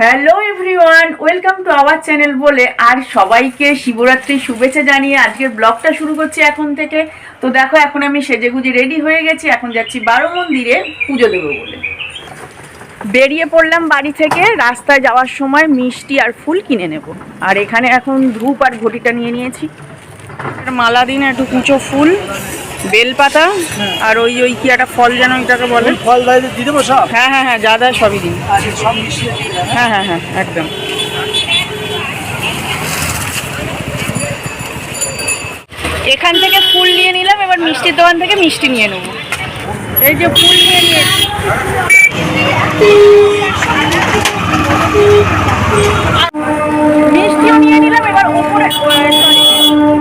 Hello everyone welcome to our channel বলে আর সবাইকে শিবরাত্রির শুভেচ্ছা জানিয়ে আজকের ব্লগটা শুরু করছি এখন থেকে। তো দেখো, এখন আমি সেজেগুজি রেডি হয়ে গেছি, এখন যাচ্ছি বারো মন্দিরে পুজো দেবো বলে। বেরিয়ে পড়লাম বাড়ি থেকে, রাস্তায় যাওয়ার সময় মিষ্টি আর ফুল কিনে নেব। আর এখানে এখন ধূপ আর ঘটিটা নিয়ে নিয়েছি। মালা দিন একটু কুচো ফুল। বেলপাতা আর ওই ওই কি একটা ফল যেন ওইটাকে বলে। ফল দিয়ে দেবো সব হ্যাঁ হ্যাঁ হ্যাঁ যা দেয় সবই দিন হ্যাঁ? হ্যাঁ হ্যাঁ হ্যাঁ একদম। এখান থেকে ফুল নিয়ে নিলাম এবার মিষ্টির দোকান থেকে মিষ্টি নিয়ে নেব। এই যে ফুল নিয়ে নিয়েছি।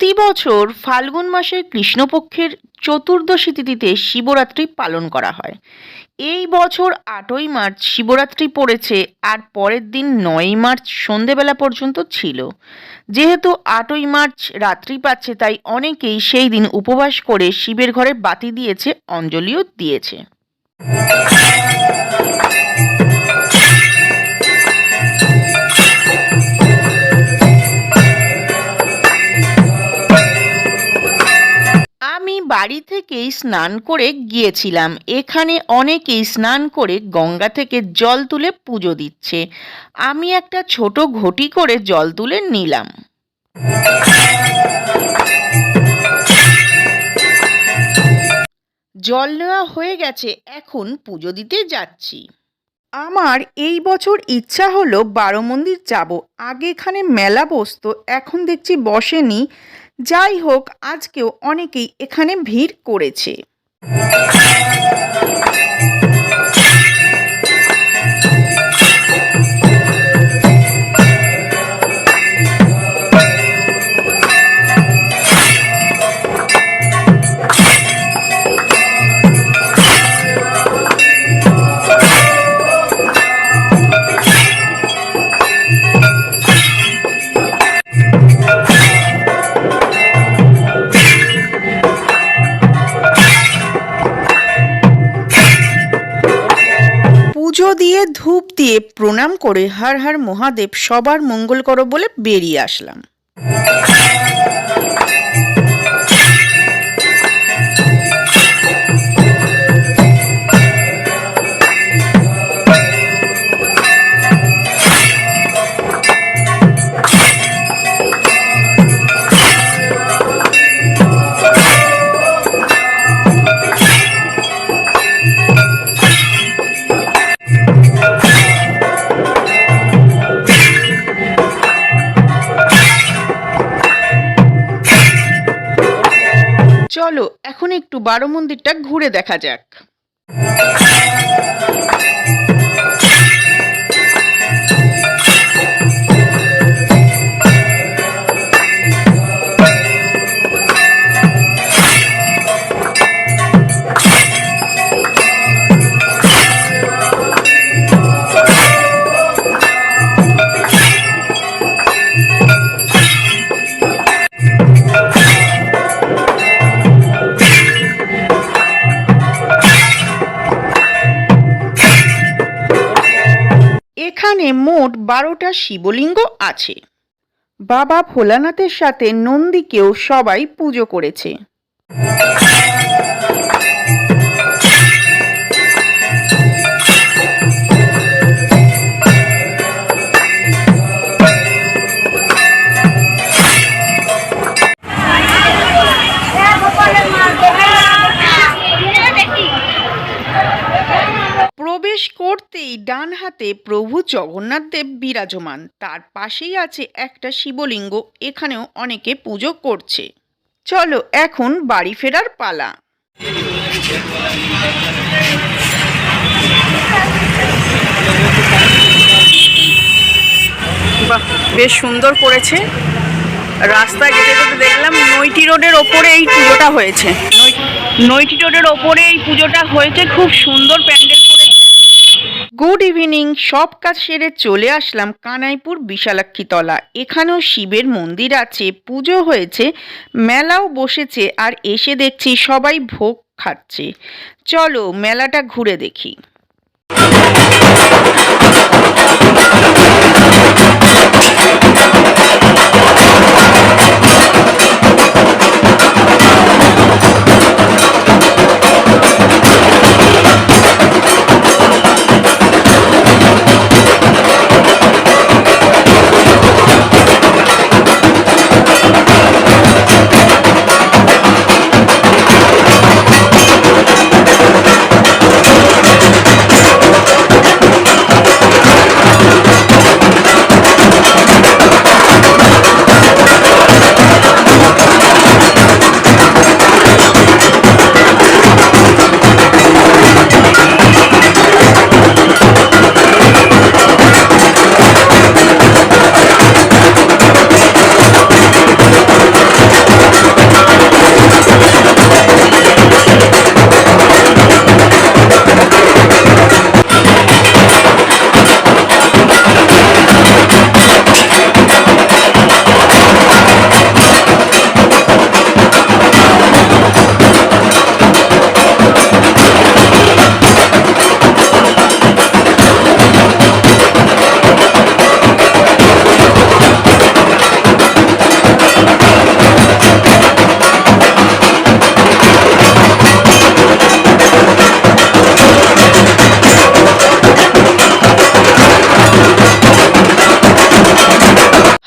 প্রতি বছর ফাল্গুন মাসের কৃষ্ণপক্ষের চতুর্দশী তিথিতে শিবরাত্রি পালন করা হয়। এই বছর আটই মার্চ শিবরাত্রি পড়েছে আর পরের দিন নয়ই মার্চ সন্ধেবেলা পর্যন্ত ছিল। যেহেতু আটই মার্চ রাত্রি পাচ্ছে, তাই অনেকেই সেই দিন উপবাস করে শিবের ঘরে বাতি দিয়েছে, অঞ্জলিও দিয়েছে। বাড়ি থেকেই স্নান করে গিয়েছিলাম। এখানে অনেকেই স্নান করে গঙ্গা থেকে জল তুলে পুজো দিচ্ছে। আমি একটা ছোট ঘটি করে জল তুলে নিলাম। জল নেওয়া হয়ে গেছে, এখন পুজো দিতে যাচ্ছি। আমার এই বছর ইচ্ছা হলো বারো মন্দির যাব। আগে এখানে মেলা বসতো, এখন দেখছি বসেনি। যাই হোক আজকেও অনেকেই এখানে ভিড় করেছে। দিয়ে প্রণাম করে হর হর মহাদেব সবার মঙ্গল করো বলে বেরিয়ে আসলাম। চলো এখন একটু বারো মন্দিরটা ঘুরে দেখা যাক। এখানে মোট বারোটা শিবলিঙ্গ আছে। বাবা ভোলানাথের সাথে নন্দীকেও সবাই পুজো করেছে। করতেই ডান হাতে প্রভু জগন্নাথ দেব বিরাজমান। তার পাশেই আছে একটা শিবলিঙ্গ, এখানেও অনেকে পুজো করছে। চলো এখন বাড়ি ফেরার পালা। বেশ সুন্দর করেছে। রাস্তা যেতে যেতে দেখলাম নৈটি রোডের ওপরে এই পুজোটা হয়েছে। নৈটি রোডের ওপরে এই পুজোটা হয়েছে। খুব সুন্দর প্যান্ডেল গুড ইভিনিং সব কাজ সেরে চলে আসলাম কানাইপুর বিশালাক্ষীতলা। এখানেও শিবের মন্দির আছে, পুজো হয়েছে, মেলাও বসেছে, আর এসে দেখছি সবাই ভোগ খাচ্ছে। চলো মেলাটা ঘুরে দেখি।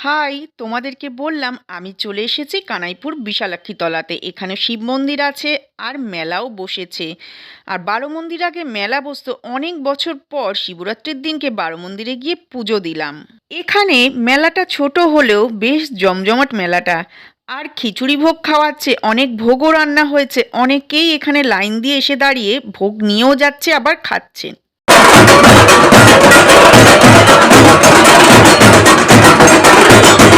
হাই, তোমাদেরকে বললাম, আমি চলে এসেছি কানাইপুর বিশালাক্ষীতলাতে। এখানে শিব মন্দির আছে আর মেলাও বসেছে। আর বারো মন্দির আগে মেলা বসতো অনেক বছর পর শিবরাত্রির দিনকে বারো মন্দিরে গিয়ে পুজো দিলাম। এখানে মেলাটা ছোট হলেও বেশ জমজমাট মেলাটা। আর খিচুড়ি ভোগ খাওয়াচ্ছে, অনেক ভোগও রান্না হয়েছে। অনেকেই এখানে লাইন দিয়ে এসে দাঁড়িয়ে ভোগ নিয়েও যাচ্ছে, আবার খাচ্ছেন Bye.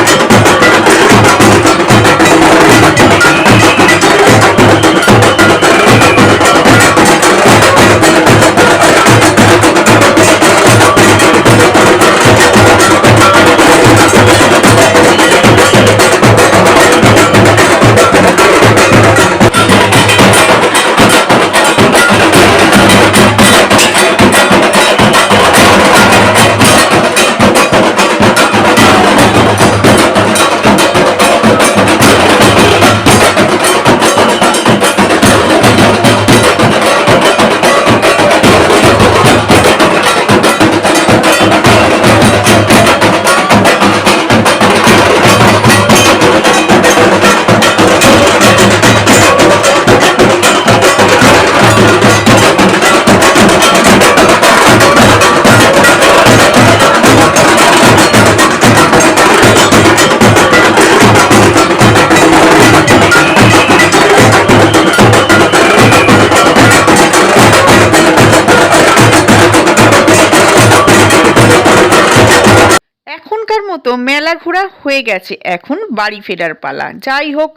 মতো মেলা ঘোরা হয়ে গেছে। এখন বাড়ি ফেরার পালা। যাই হোক,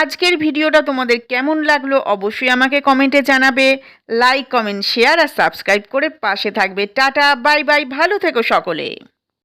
আজকের ভিডিওটা তোমাদের কেমন লাগল অবশ্যই আমাকে কমেন্টে জানাবে। লাইক, কমেন্ট, শেয়ার আর সাবস্ক্রাইব করে পাশে থাকবে। টাটা, বাই বাই, ভালো থেকো সকলে।